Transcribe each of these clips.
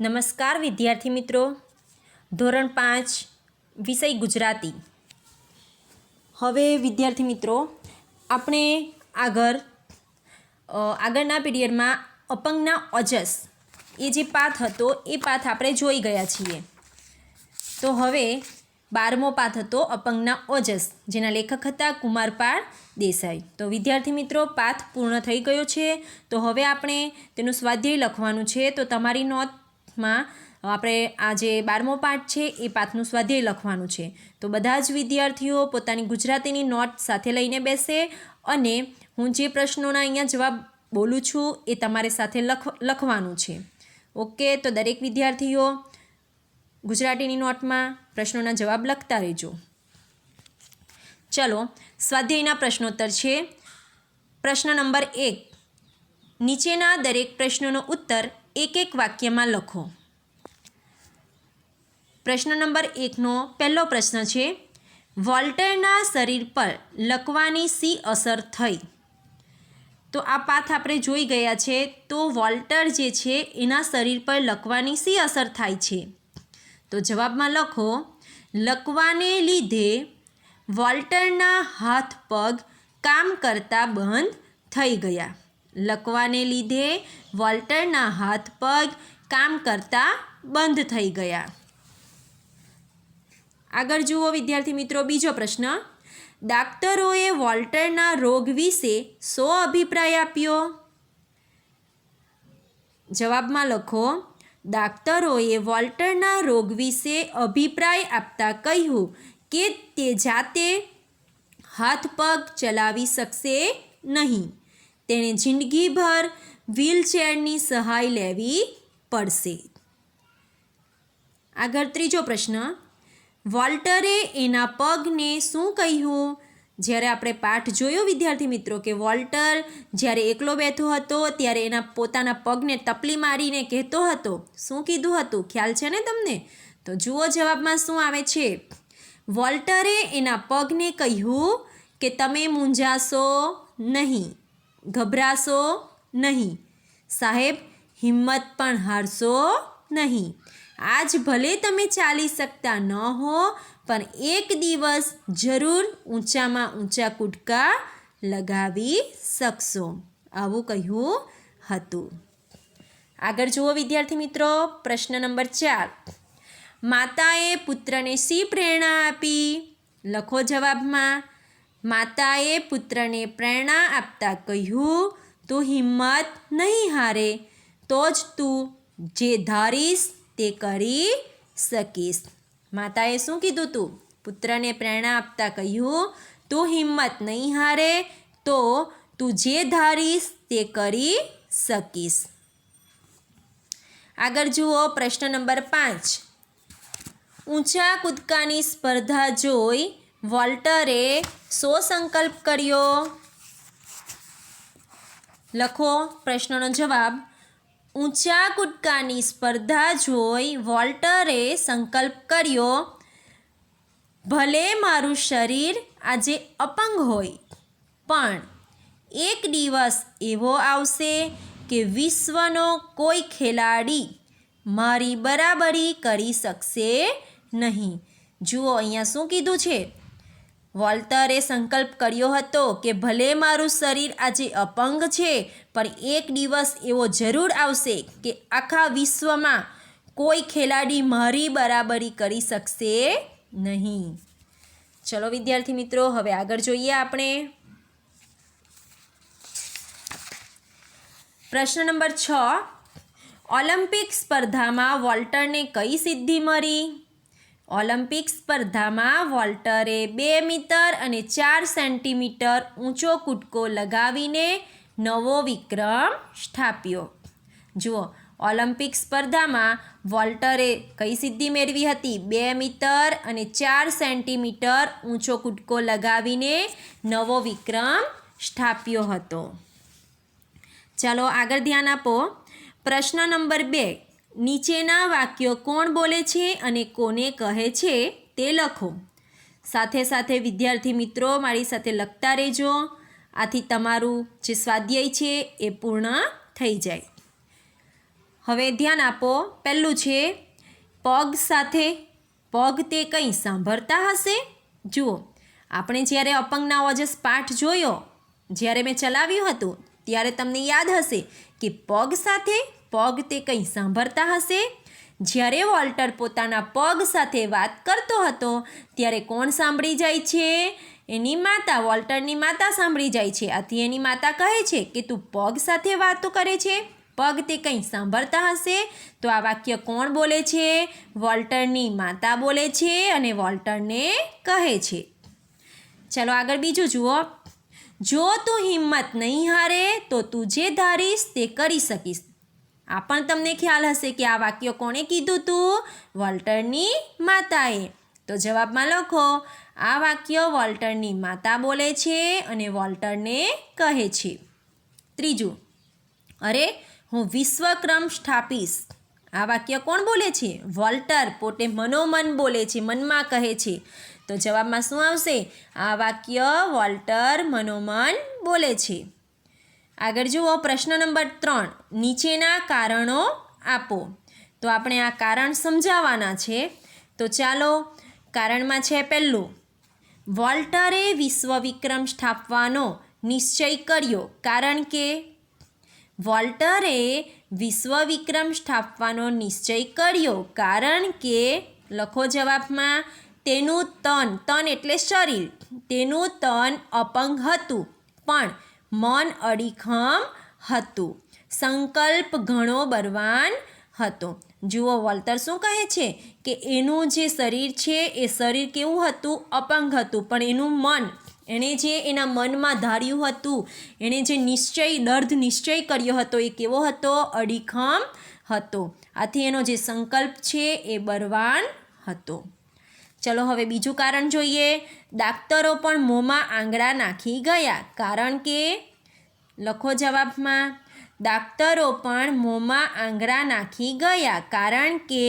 નમસ્કાર, વિદ્યાર્થી મિત્રો. ધોરણ પાંચ, વિષય ગુજરાતી. હવે વિદ્યાર્થી મિત્રો, આપણે આગળ આગળના પીરિયડમાં અપંગના ઓજસ, એ જે પાથ હતો, એ પાથ આપણે જોઈ ગયા છીએ. તો હવે બારમો પાથ હતો અપંગના ઓજસ, જેના લેખક હતા કુમારપાળ દેસાઈ. તો વિદ્યાર્થી મિત્રો, પાથ પૂર્ણ થઈ ગયો છે. તો હવે આપણે તેનું સ્વાધ્યાય લખવાનું છે. તો તમારી નોટમાં આપણે આ જે બારમો પાઠ છે, એ પાઠનું સ્વાધ્યાય લખવાનું છે. તો બધા જ વિદ્યાર્થીઓ પોતાની ગુજરાતીની નોટ સાથે લઈને બેસે અને હું જે પ્રશ્નોના અહીંયા જવાબ બોલું છું, એ તમારે સાથે લખ, લખવાનું છે. ઓકે, તો દરેક વિદ્યાર્થીઓ ગુજરાતીની નોટમાં પ્રશ્નોના જવાબ લખતા રહેજો. ચલો, સ્વાધ્યાયના પ્રશ્નોત્તર છે. પ્રશ્ન નંબર એક. નીચેના દરેક પ્રશ્નોનો ઉત્તર એક એક વાક્યમાં લખો. પ્રશ્ન નંબર એકનો પહેલો પ્રશ્ન છે, વોલ્ટરના શરીર પર લખવાની સી અસર થઈ? તો આ પાથ આપણે જોઈ ગયા છે, તો વોલ્ટર જે છે, એના શરીર પર લખવાની સી અસર થાય છે? તો જવાબમાં લખો લકવાને લીધે વોલ્ટરના હાથ પગ કામ કરતા બંધ થઈ ગયા. લકવાને લીધે વોલ્ટરના હાથ પગ કામ કરતા બંધ થઈ ગયા. આગળ જુઓ વિદ્યાર્થી મિત્રો, બીજો પ્રશ્ન. ડાક્ટરોએ વોલ્ટરના રોગ વિશે શો અભિપ્રાય આપ્યો? જવાબમાં લખો, ડાક્ટરોએ વોલ્ટરના રોગ વિશે અભિપ્રાય આપતા કહ્યું કે તે જાતે હાથ પગ ચલાવી શકશે નહીં. તેણે જિંદગીભર વ્હીલચેરની સહાય લેવી પડશે. આગળ ત્રીજો પ્રશ્ન. વોલ્ટરે એના પગને શું કહ્યું? જ્યારે આપણે પાઠ જોયો, વિદ્યાર્થી મિત્રો, કે વોલ્ટર જ્યારે એકલો બેઠો હતો, ત્યારે એના પોતાના પગને તપલી મારીને કહેતો હતો, શું કીધું હતું? ખ્યાલ છે ને તમને? તો જુઓ જવાબમાં શું આવે છે. વોલ્ટરે એના પગને કહ્યું કે, તમે મૂંઝાશો નહીં. ગભરાશો નહીં. સાહેબ, હિંમત પણ હારશો નહીં. આજ ભલે તમે ચાલી શકતા ન હો, પણ એક દિવસ જરૂર ઊંચામાં ઊંચા કૂદકા લગાવી શકશો. આવું કહ્યું હતું. આગળ જુઓ વિદ્યાર્થી મિત્રો, પ્રશ્ન નંબર ચાર. માતાએ પુત્રને શી પ્રેરણા આપી? લખો જવાબમાં. માતાએ પુત્રને પ્રેરણા આપતા કહ્યું, તું હિંમત નહીં હારે, તો જ તું જે ધારીશ તે કરી શકીશ. માતાએ શું કીધું તું? પુત્રને પ્રેરણા આપતા કહ્યું, તું હિંમત નહીં હારે, તો તું જે ધારીશ તે કરી શકીશ. આગળ જુઓ પ્રશ્ન નંબર પાંચ. ઊંચા કૂદકાની સ્પર્ધા જોઈ વોલ્ટરે શો સંકલ્પ કર્યો. લખો પ્રશ્નનો જવાબ. ઊંચા કૂદકાની સ્પર્ધા જોઈ વોલ્ટરે સંકલ્પ કર્યો, ભલે મારું શરીર આજે અપંગ હોય, પણ એક દિવસ એવો આવશે કે વિશ્વનો કોઈ ખેલાડી મારી બરાબરી કરી શકશે નહીં. જુઓ અહીંયા શું કીધું છે. વોલ્ટરે સંકલ્પ કર્યો હતો કે ભલે મારું શરીર આજે અપંગ છે, પણ એક દિવસ એવો જરૂર આવશે કે આખા વિશ્વમાં કોઈ ખેલાડી મારી બરાબરી કરી શકશે નહીં. ચલો વિદ્યાર્થી મિત્રો, હવે આગળ જોઈએ આપણે. પ્રશ્ન નંબર છ. ઓલિમ્પિક સ્પર્ધામાં વોલ્ટરને કઈ સિદ્ધિ મળી? ઓલિમ્પિક સ્પર્ધામાં વોલ્ટરે બે મીટર અને ચાર સેન્ટીમીટર ઊંચો કૂદકો લગાવીને નવો વિક્રમ સ્થાપ્યો. જુઓ, ઓલિમ્પિક સ્પર્ધામાં વોલ્ટરે કઈ સિદ્ધિ મેળવી હતી? બે મીટર અને ચાર સેન્ટીમીટર ઊંચો કૂદકો લગાવીને નવો વિક્રમ સ્થાપ્યો હતો. ચાલો આગળ ધ્યાન આપો. પ્રશ્ન નંબર બે. નીચેના વાક્યો કોણ બોલે છે અને કોને કહે છે તે લખો. સાથે સાથે વિદ્યાર્થી મિત્રો, મારી સાથે લખતા રહેજો. આથી તમારું જે સ્વાધ્યાય છે એ પૂર્ણ થઈ જાય. હવે ધ્યાન આપો, પહેલું છે, પગ સાથે, પગ તે કંઈ સાંભળતા હશે? જુઓ, આપણે જ્યારે અપંગના ઓજસ પાઠ જોયો, જ્યારે મેં ચલાવ્યું હતું, ત્યારે તમને યાદ હશે કે પગ સાથે પગ તે કંઈ સાંભળતા હશે? જ્યારે વોલ્ટર પોતાના પગ સાથે વાત કરતો હતો, ત્યારે કોણ સાંભળી જાય છે? એની માતા, વોલ્ટરની માતા સાંભળી જાય છે. આથી એની માતા કહે છે કે, તું પગ સાથે વાતો કરે છે? પગ તે કંઈ સાંભળતા હશે? તો આ વાક્ય કોણ બોલે છે? વોલ્ટરની માતા બોલે છે અને વોલ્ટરને કહે છે. ચાલો આગળ બીજું જુઓ. જો તું હિંમત નહીં હારે, તો તું જે ધારીશ તે કરી શકીશ. આ પણ તમને ખ્યાલ હશે કે આ વાક્ય કોણે કીધું તું? વોલ્ટરની માતાએ. તો જવાબમાં લખો, આ વાક્ય વોલ્ટરની માતા બોલે છે અને વોલ્ટરને કહે છે. ત્રીજું, અરે, હું વિશ્વક્રમ સ્થાપીશ. આ વાક્ય કોણ બોલે છે? વોલ્ટર પોતે મનોમન બોલે છે, મનમાં કહે છે. તો જવાબમાં શું આવશે? આ વાક્ય વોલ્ટર મનોમન બોલે છે. આગળ જુઓ, પ્રશ્ન નંબર ત્રણ. નીચેના કારણો આપો. તો આપણે આ કારણ સમજાવવાના છે. તો ચાલો, કારણમાં છે પહેલું. વોલ્ટરે વિશ્વ વિક્રમ સ્થાપવાનો નિશ્ચય કર્યો. કારણ કે વોલ્ટરે વિશ્વ વિક્રમ સ્થાપવાનો નિશ્ચય કર્યો. કારણ કે, લખો જવાબમાં, તેનું તન તન એટલે શરીર. તેનું તન અપંગ હતું. પણ મન અડીખમ હતું. સંકલ્પ ઘણો બળવાન હતો. જુઓ વળતર શું કહે છે કે એનું જે શરીર છે એ શરીર કેવું હતું? અપંગ હતું. પણ એનું મન, એણે જે એના મનમાં ધાર્યું હતું, એણે જે નિશ્ચય, દર્દ નિશ્ચય કર્યો હતો, એ કેવો હતો? અડીખમ હતો. આથી એનો જે સંકલ્પ છે એ બરવાન હતો. ચલો હવે બીજું કારણ જોઈએ. ડાક્ટરો પણ મોંમાં આંગળા નાખી ગયા કારણ કે લખો જવાબમાં, ડાક્ટરો પણ મોંમાં આંગળા નાખી ગયા કારણ કે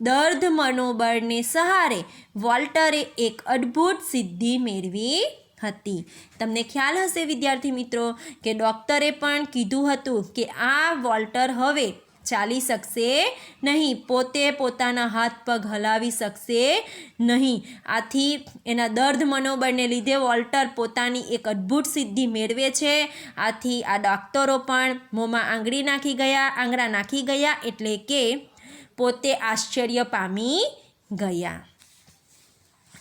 દર્દ મનોબળને સહારે વોલ્ટરે એક અદ્ભુત સિદ્ધિ મેળવી હતી. તમને ખ્યાલ હશે વિદ્યાર્થી મિત્રો કે ડૉક્ટરે પણ કીધું હતું કે આ વોલ્ટર હવે ચાલી શકશે નહીં. પોતે પોતાના હાથ પગ હલાવી શકશે નહીં. આથી એના દર્દ મનોબળને લીધે વોલ્ટર પોતાની એક અદ્ભુત સિદ્ધિ મેળવે છે. આથી આ ડોક્ટરો પણ મોંમાં આંગળી નાખી ગયા, આંગળા નાખી ગયા એટલે કે પોતે આશ્ચર્ય પામી ગયા.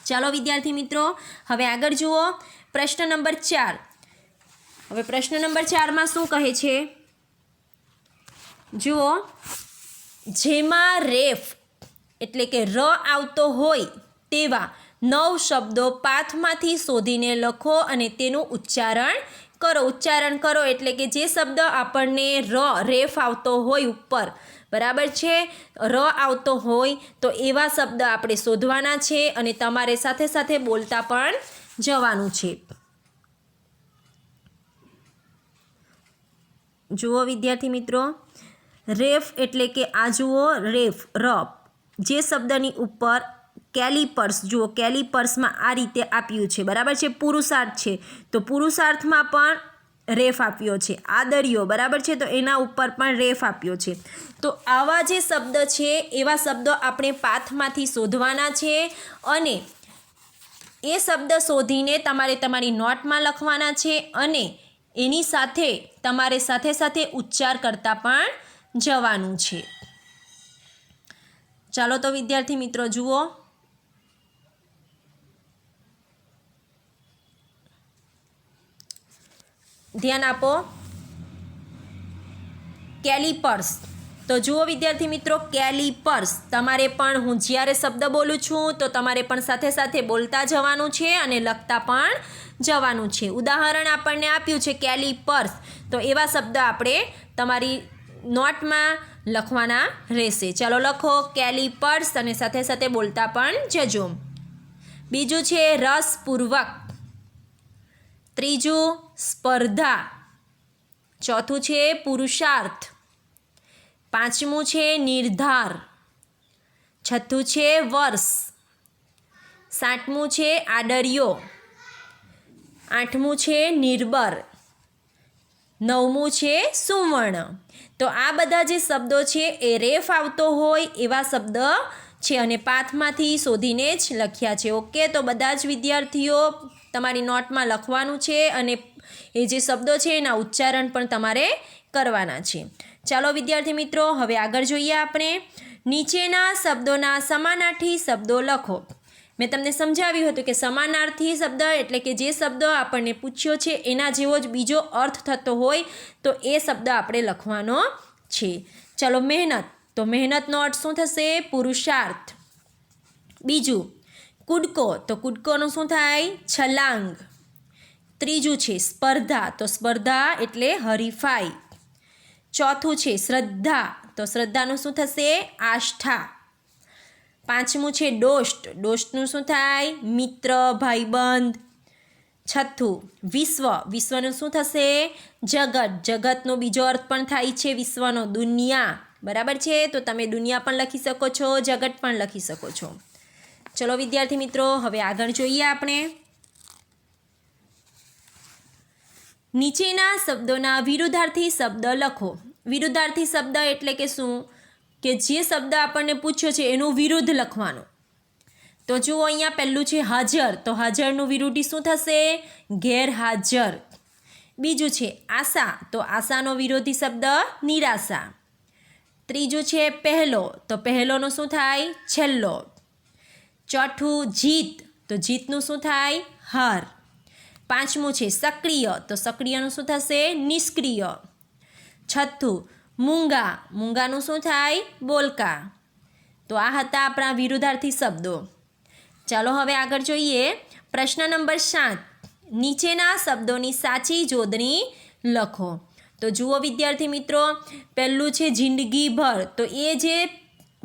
ચાલો વિદ્યાર્થી મિત્રો, હવે આગળ જુઓ. પ્રશ્ન નંબર ચાર. હવે પ્રશ્ન નંબર ચારમાં શું કહે છે? જુઓ, જેમાં રેફ એટલે કે ર આવતો હોય તેવા નવ શબ્દો પાથમાંથી શોધીને લખો અને તેનું ઉચ્ચારણ કરો. ઉચ્ચારણ કરો એટલે કે જે શબ્દ આપણને ર, રેફ આવતો હોય ઉપર, બરાબર છે? ર આવતો હોય તો એવા શબ્દ આપણે શોધવાના છે અને તમારે સાથે સાથે બોલતા પણ જવાનું છે. જુઓ વિદ્યાર્થી મિત્રો રેફ એટલે કે આ જુઓ રેફ રફ જે શબ્દની ઉપર કેલિપર્સ, જુઓ કેલિપર્સમાં આ રીતે આપ્યું છે. બરાબર છે? પુરુષાર્થ છે. તો પુરુષાર્થમાં પણ રેફ આપ્યો છે. આદર્યો બરાબર છે? તો એના ઉપર પણ રેફ આપ્યો છે. તો આવા જે શબ્દ છે, એવા શબ્દો આપણે પાથમાંથી શોધવાના છે અને એ શબ્દ શોધીને તમારે તમારી નોટમાં લખવાના છે અને એની સાથે તમારે સાથે સાથે ઉચ્ચાર કરતાં પણ જવાનું છે. ચાલો તો વિદ્યાર્થી મિત્રો જુઓ. ધ્યાન આપો. કેલિપર્સ. તો જુઓ વિદ્યાર્થી મિત્રો, કેલિપર્સ. તમારે પણ હું જ્યારે શબ્દ બોલું છું, તો તમારે પણ સાથે સાથે બોલતા જવાનું છે અને લખતા પણ જવાનું છે. ઉદાહરણ આપણને આપ્યું છે કેલિપર્સ. તો એવા શબ્દ આપણે તમારી નોટમાં લખવાના રહેશે. ચાલો લખો કેલિપર્સ અને સાથે સાથે બોલતા પણ જજો. બીજું છે રસપૂર્વક. ત્રીજું સ્પર્ધા. ચોથું છે પુરુષાર્થ. પાંચમું છે નિર્ધાર. છઠ્ઠું છે વર્ષ. સાતમું છે આડરિયો આઠમું છે નિર્બર નવમું છે સુવર્ણ. તો આ બધા જે શબ્દો છે એ રેફ આવતો હોય એવા શબ્દ છે અને પાથમાંથી શોધીને જ લખ્યા છે. ઓકે, તો બધા જ વિદ્યાર્થીઓ તમારી નોટમાં લખવાનું છે અને એ જે શબ્દો છે એના ઉચ્ચારણ પણ તમારે કરવાના છે. ચાલો વિદ્યાર્થી મિત્રો, હવે આગળ જોઈએ આપણે. નીચેના શબ્દોના સમાનાર્થી શબ્દો લખો. મેં તમને સમજાવ્યું હતું કે સમાનાર્થી શબ્દ એટલે કે જે શબ્દ આપણને પૂછ્યો છે, એના જેવો જ બીજો અર્થ થતો હોય તો એ શબ્દ આપણે લખવાનો છે. ચલો મહેનત. તો મહેનતનો અર્થ શું થશે? પુરુષાર્થ. બીજું, કૂદકો. તો કૂદકોનું શું થાય? છલાંગ. ત્રીજું છે સ્પર્ધા. તો સ્પર્ધા એટલે હરીફાઈ. ચોથું છે શ્રદ્ધા. તો શ્રદ્ધાનું શું થશે? આસ્થા. પાંચમું છે ડોસ્ટ ડોસ્ટનું શું થાય? મિત્ર, ભાઈબંધ. છઠ્ઠું, વિશ્વ. વિશ્વનું શું થશે? જગત. જગતનો બીજો અર્થ પણ થાય છે વિશ્વનો. દુનિયા. બરાબર છે? તો તમે દુનિયા પણ લખી શકો છો, જગત પણ લખી શકો છો. ચલો વિદ્યાર્થી મિત્રો, હવે આગળ જોઈએ આપણે. નીચેના શબ્દોના વિરુદ્ધાર્થી શબ્દ લખો. વિરુદ્ધાર્થી શબ્દ એટલે કે શું? કે જે શબ્દ આપણને પૂછ્યો છે એનું વિરુદ્ધ લખવાનું. તો જુઓ અહીંયા પહેલું છે હાજર. તો હાજરનું વિરોધી શું થશે? ગેરહાજર. બીજું છે આશા. તો આશાનો વિરોધી શબ્દ નિરાશા. ત્રીજું છે પહેલો. તો પહેલોનો શું થાય? છેલ્લો. ચોથું જીત. તો જીતનું શું થાય? હાર. પાંચમું છે સક્રિય. તો સક્રિયનું શું થશે? નિષ્ક્રિય. છઠ્ઠું મૂંગા. મૂંગાનું શું થાય? બોલકા. તો આ હતા આપણા વિરુદ્ધાર્થી શબ્દો. ચાલો હવે આગળ જોઈએ. પ્રશ્ન નંબર સાત. નીચેના શબ્દોની સાચી જોડણી લખો. તો જુઓ વિદ્યાર્થી મિત્રો, પહેલું છે જિંદગીભર. તો એ જે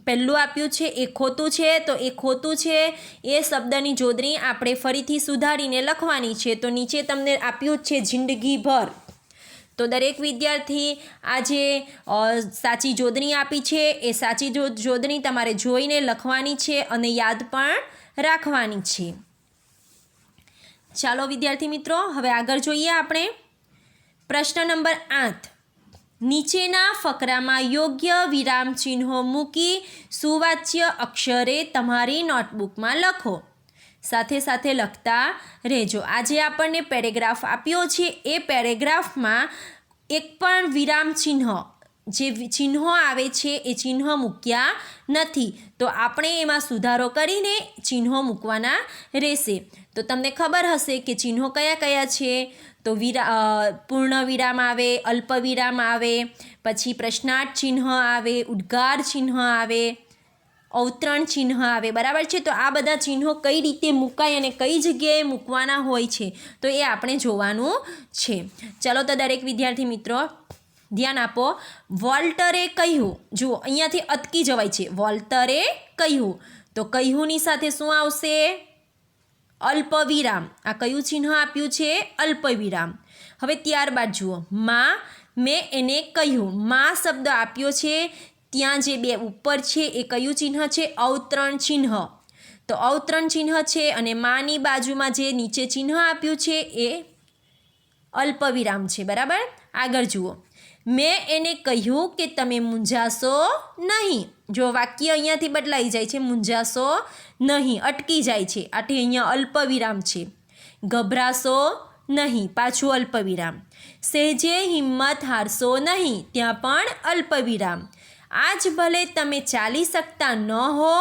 પહેલું આપ્યું છે એ ખોટું છે. તો એ ખોટું છે, એ શબ્દની જોડણી આપણે ફરીથી સુધારીને લખવાની છે. તો નીચે તમને આપ્યું જ છે જિંદગીભર. તો દરેક વિદ્યાર્થી આ જે સાચી જોડણી આપી છે. એ સાચી જોડણી તમારે જોઈને લખવાની છે અને યાદ પણ રાખવાની છે. ચાલો વિદ્યાર્થી મિત્રો, હવે આગળ જોઈએ આપણે. પ્રશ્ન નંબર આઠ. નીચેના ફકરામાં યોગ્ય વિરામ ચિહ્નો મૂકી સુવાચ્ય અક્ષરે તમારી નોટબુકમાં લખો. સાથે સાથે લખતા રહેજો. આજે આપણને પેરેગ્રાફ આપ્યો છે. એ પેરેગ્રાફમાં એક પણ વિરામ ચિહ્ન, જે ચિહ્નો આવે છે, એ ચિહ્ન મૂક્યા નથી. તો આપણે એમાં સુધારો કરીને ચિહ્નો મૂકવાના રહેશે. તો તમને ખબર હશે કે ચિહ્નો કયા કયા છે? તો વિરા પૂર્ણ વિરામ આવે, અલ્પ વિરામ આવે, પછી પ્રશ્નાર્થ ચિહ્ન આવે, ઉદ્ગાર ચિહ્ન આવે અવતરણ ચિહ્ન આવે. બરાબર છે? તો આ બધા ચિહ્નો કઈ રીતે મુકાય અને કઈ જગ્યાએ મૂકવાના હોય છે? તો એ આપણે જોવાનું છે. ચલો તો દરેક વિદ્યાર્થી મિત્રો, ધ્યાન આપો. વોલ્ટરે કહ્યું, જુઓ, અહીંયાથી અટકી જવાય છે. વોલ્ટરે કહ્યું. તો કહ્યુંની સાથે શું આવશે? અલ્પવિરામ. આ કયું ચિહ્ન આપ્યું છે? અલ્પવિરામ. હવે ત્યારબાદ જુઓ. માં, મેં એને કહ્યું. માં શબ્દ આપ્યો છે ત્યાં જે બે ઉપર છે એ કયું ચિહ્ન છે? અવતરણ ચિહ્ન. તો અવતરણ ચિહ્ન છે અને માની બાજુમાં જે નીચે ચિહ્ન આપ્યું છે એ અલ્પવિરામ છે. બરાબર? આગળ જુઓ. મેં એને કહ્યું કે તમે મૂંઝાશો નહીં. જો વાક્ય અહીંયાથી બદલાઈ જાય છે, મૂંઝાશો નહીં, અટકી જાય છે. આથી અહીંયા અલ્પવિરામ છે. ગભરાશો નહીં, પાછું અલ્પવિરામ. સહેજે હિંમત હારશો નહીં, ત્યાં પણ અલ્પવિરામ. આજ ભલે તમે ચાલી શકતા ન હો,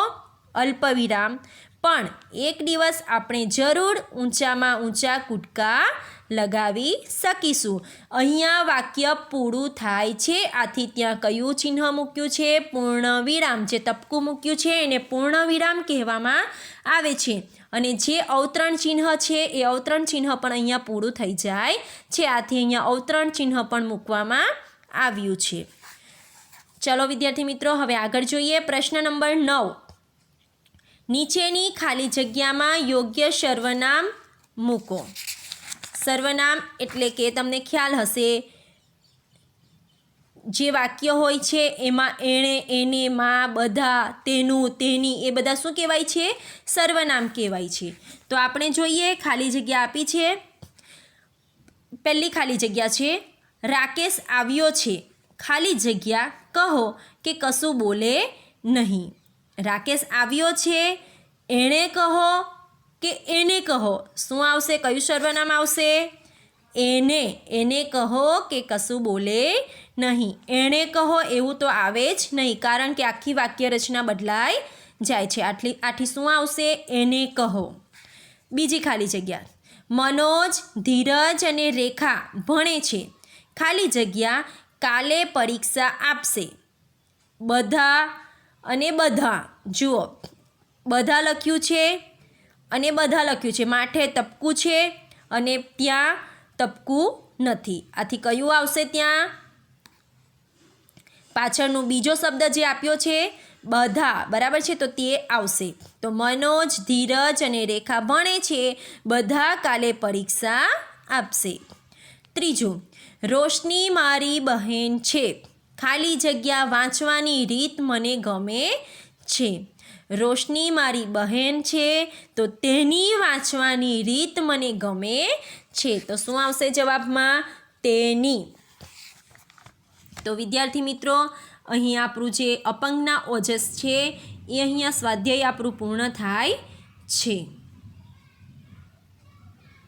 અલ્પવિરામ, પણ એક દિવસ આપણે જરૂર ઊંચામાં ઊંચા કૂદકા લગાવી શકીશું. અહીંયા વાક્ય પૂરું થાય છે, આથી ત્યાં કયું ચિહ્ન મૂક્યું છે? પૂર્ણ વિરામ જે તપકું મૂક્યું છે, એને પૂર્ણ વિરામ કહેવામાં આવે છે. અને જે અવતરણ ચિહ્ન છે, એ અવતરણ ચિહ્ન પણ અહીંયા પૂરું થઈ જાય છે. આથી અહીંયા અવતરણ ચિહ્ન પણ મૂકવામાં આવ્યું છે. ચલો વિદ્યાર્થી મિત્રો, હવે આગળ જોઈએ. પ્રશ્ન નંબર નવ. નીચેની ખાલી જગ્યામાં યોગ્ય સર્વનામ મૂકો. સર્વનામ એટલે કે તમને ખ્યાલ હશે, જે વાક્ય હોય છે, એમાં એણે, એને, માં, બધા, તેનું, તેની, એ બધા શું કહેવાય છે? સર્વનામ કહેવાય છે. તો આપણે જોઈએ, ખાલી જગ્યા આપી છે. પહેલી ખાલી જગ્યા છે. રાકેશ આવ્યો છે. ખાલી જગ્યા કહો કે કશું બોલે નહીં. રાકેશ આવ્યો છે. એણે કહો કે એને કહો. શું આવશે? કયું સર્વનામ આવશે? એને. એને કહો કે કશું બોલે નહીં. એણે કહો એવું તો આવે જ નહીં, કારણ કે આખી વાક્ય રચના બદલાઈ જાય છે. આટલી, આથી શું આવશે? એને કહો. બીજી ખાલી જગ્યા. મનોજ, ધીરજ અને રેખા ભણે છે. ખાલી જગ્યા કાલે પરીક્ષા આપશે. બધા અને બધા, જુઓ, બધા લખ્યું છે અને બધા લખ્યું છે. માઠે તપકું છે અને ત્યાં તપકું નથી. આથી કયું આવશે ત્યાં? પાછળનો બીજો શબ્દ જે આપ્યો છે, બધા, બરાબર છે? તો તે આવશે. તો મનોજ, ધીરજ અને રેખા ભણે છે, બધા કાલે પરીક્ષા આપશે. ત્રીજું, રોશની મારી બહેન છે. ખાલી જગ્યા વાંચવાની રીત મને ગમે છે. રોશની મારી બહેન છે તો તેની વાંચવાની રીત મને ગમે છે. તો શું આવશે જવાબમાં? તેની. તો વિદ્યાર્થી મિત્રો, અહીં આપણું જે અપંગના ઓજસ છે, એ અહીંયા સ્વાધ્યાય આપણું પૂર્ણ થાય છે.